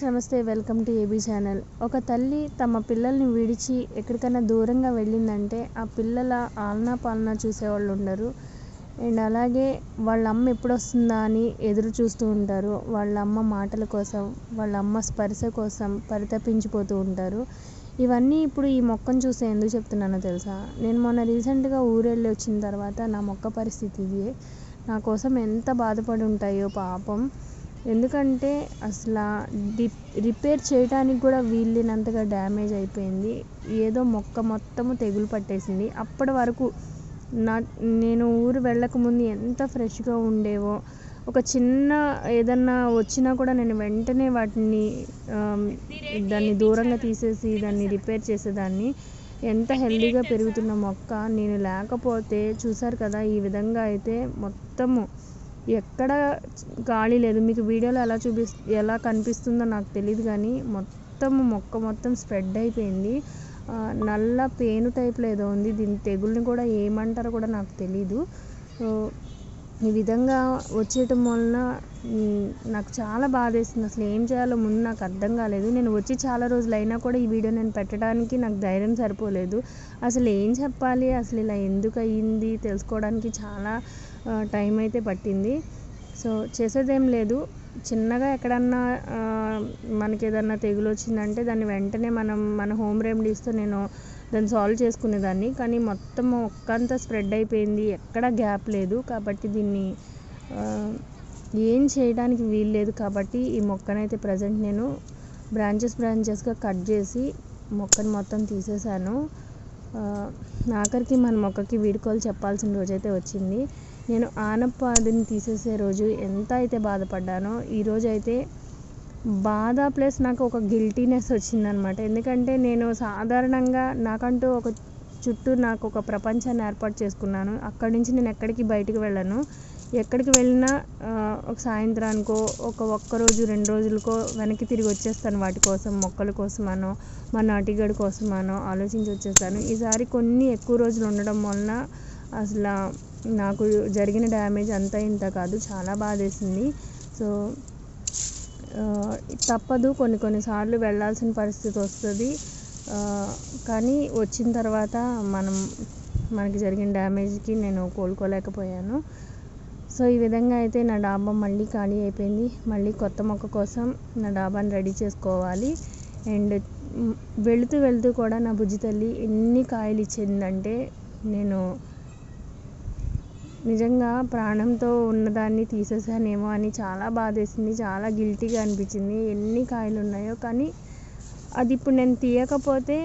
నమస్తే. Welcome to AB channel. ఒక తల్లి తమ పిల్లల్ని విడిచి ఎక్కడికైనా దూరంగా వెళ్ళిందంటే ఆ పిల్లల ఆలనా పాలనా చూసేవాళ్ళు ఉండరు. అండ్ అలాగే వాళ్ళ అమ్మ ఎప్పుడు వస్తుందా అని ఎదురు చూస్తూ ఉంటారు. వాళ్ళ అమ్మ మాటల కోసం వాళ్ళ అమ్మ స్పర్శ కోసం పరితపించిపోతూ ఉంటారు. ఇవన్నీ ఇప్పుడు ఈ మొక్కను చూసి ఎందుకు చెప్తున్నానో తెలుసా? నేను మొన్న రీసెంట్గా ఊరెళ్ళి వచ్చిన తర్వాత నా మొక్క పరిస్థితి ఇది. నా కోసం ఎంత బాధపడి ఉంటాయో పాపం. ఎందుకంటే అసలు డి రిపేర్ చేయడానికి కూడా వీల్లేనంతగా డ్యామేజ్ అయిపోయింది. ఏదో మొక్క మొత్తము తెగులు పట్టేసింది. అప్పటి వరకు నా నేను ఊరు వెళ్ళకముందు ఎంత ఫ్రెష్గా ఉండేవో ఒక చిన్న ఏదన్నా వచ్చినా కూడా నేను వెంటనే వాటిని దాన్ని దూరంగా తీసేసి దాన్ని రిపేర్ చేసేదాన్ని. ఎంత హెల్దీగా పెరుగుతున్న మొక్క నేను లేకపోతే చూసారు కదా ఈ విధంగా అయితే మొత్తము ఎక్కడ గాలి లేదు. మీకు వీడియోలో ఎలా చూపి ఎలా కనిపిస్తుందో నాకు తెలియదు కానీ మొత్తం మొక్క మొత్తం స్ప్రెడ్ అయిపోయింది. నల్ల పేను టైప్లో ఏదో ఉంది. దీని తెగుల్ని కూడా ఏమంటారో కూడా నాకు తెలీదు. సో ఈ విధంగా వచ్చేయటం వలన నాకు చాలా బాధేస్తుంది అసలు ఏం చేయాలో ముందు నాకు అర్థం కాలేదు. నేను వచ్చి చాలా రోజులు అయినా కూడా ఈ వీడియో నేను పెట్టడానికి నాకు ధైర్యం సరిపోలేదు. అసలు ఏం చెప్పాలి? అసలు ఇలా ఎందుకు అయ్యింది? తెలుసుకోవడానికి చాలా టైం అయితే పట్టింది. సో చేసేదేం లేదు. చిన్నగా ఎక్కడన్నా మనకి ఏదన్నా తెగులు వచ్చిందంటే దాన్ని వెంటనే మనం మన హోమ్ రెమెడీస్తో నేను దాన్ని సాల్వ్ చేసుకునేదాన్ని. కానీ మొత్తం ఒక్కంతా స్ప్రెడ్ అయిపోయింది. ఎక్కడ గ్యాప్ లేదు. కాబట్టి దీన్ని ఏం చేయడానికి వీలు లేదు. కాబట్టి ఈ మొక్కనైతే ప్రజెంట్ నేను బ్రాంచెస్ బ్రాంచెస్గా కట్ చేసి మొక్కను మొత్తం తీసేసాను. ఆఖరికి మన మొక్కకి వీడుకోలు చెప్పాల్సిన రోజైతే వచ్చింది. నేను ఆనపాదిని తీసేసే రోజు ఎంత అయితే బాధపడ్డానో ఈరోజు అయితే బాధ ప్లస్ నాకు ఒక గిల్టీనెస్ వచ్చిందనమాట. ఎందుకంటే నేను సాధారణంగా నాకంటూ ఒక చుట్టూ నాకు ఒక ప్రపంచాన్ని ఏర్పాటు చేసుకున్నాను. అక్కడి నుంచి నేను ఎక్కడికి బయటకు వెళ్ళను. ఎక్కడికి వెళ్ళినా ఒక సాయంత్రానికో ఒక ఒక్క రోజు రెండు రోజులకో వెనక్కి తిరిగి వచ్చేస్తాను వాటి కోసం మొక్కల కోసమనో మా నాటిగడి కోసమనో ఆలోచించి వచ్చేస్తాను. ఈసారి కొన్ని ఎక్కువ రోజులు ఉండడం వలన అసలు నాకు జరిగిన డ్యామేజ్ అంతా ఇంత కాదు చాలా బాధేసింది. సో తప్పదు. కొన్ని కొన్నిసార్లు వెళ్ళాల్సిన పరిస్థితి వస్తుంది. కానీ వచ్చిన తర్వాత మనం మనకి జరిగిన డ్యామేజ్కి నేను కోలుకోలేకపోయాను. సో ఈ విధంగా అయితే నా డాబా మళ్ళీ ఖాళీ అయిపోయింది. మళ్ళీ కొత్త మొక్క కోసం నా డాబాని రెడీ చేసుకోవాలి. అండ్ వెళుతూ వెళుతూ కూడా నా బుజ్జి తల్లి ఎన్ని కాయలు ఇచ్చిందంటే నేను నిజంగా ప్రాణంతో ఉన్నదాన్ని తీసేసానేమో అని చాలా బాధేసింది చాలా గిల్టీగా అనిపించింది. ఎన్ని కాయలు ఉన్నాయో కానీ అది ఇప్పుడు నేను తీయకపోతే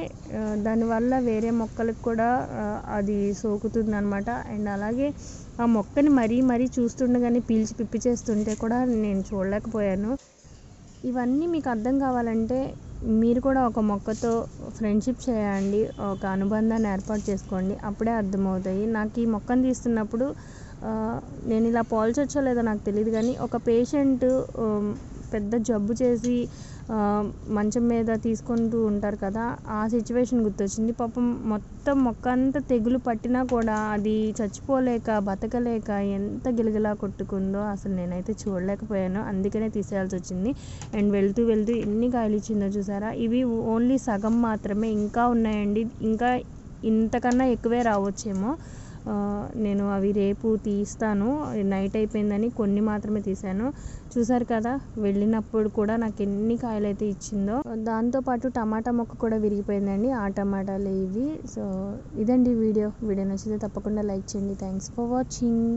దానివల్ల వేరే మొక్కలకు కూడా అది సోకుతుంది అనమాట అండ్ అలాగే ఆ మొక్కని మరీ మరీ చూస్తుండగానే పీల్చి పిప్పి చేస్తుంటే కూడా నేను చూడలేకపోయాను. ఇవన్నీ మీకు అర్థం కావాలంటే మీరు కూడా ఒక మొక్కతో ఫ్రెండ్షిప్ చేయండి ఒక అనుబంధాన్ని ఏర్పాటు చేసుకోండి. అప్పుడే అర్థమవుతాయి. నాకు ఈ మొక్కను తీస్తున్నప్పుడు నేను ఇలా పోల్చొచ్చో లేదో నాకు తెలియదు కానీ ఒక పేషెంట్ పెద్ద జబ్బు చేసి మంచం మీద తీసుకుంటూ ఉంటారు కదా ఆ సిచ్యువేషన్ గుర్తొచ్చింది. పాపం మొత్తం మొక్క అంతా తెగులు పట్టినా కూడా అది చచ్చిపోలేక బతకలేక ఎంత గిలగిలా కొట్టుకుందో అసలు నేనైతే చూడలేకపోయాను. అందుకనే తీసేయాల్సి వచ్చింది. అండ్ వెళ్తూ వెళ్తూ ఎన్ని కాయలు ఇచ్చిందో చూసారా? ఇవి ఓన్లీ సగం మాత్రమే. ఇంకా ఉన్నాయండి. ఇంకా ఇంతకన్నా ఎక్కువే రావచ్చేమో. నేను అవి రేపు తీస్తాను. నైట్ అయిపోయిందని కొన్ని మాత్రమే తీసాను చూసారు కదా వెళ్ళినప్పుడు కూడా నాకు ఎన్ని కాయలు అయితే ఇచ్చిందో దాంతోపాటు టమాటా మొక్క కూడా విరిగిపోయిందండి. ఆ టమాటాలు ఇవి. సో ఇదండి వీడియో. వీడియో నచ్చితే తప్పకుండా లైక్ చేయండి. Thanks for watching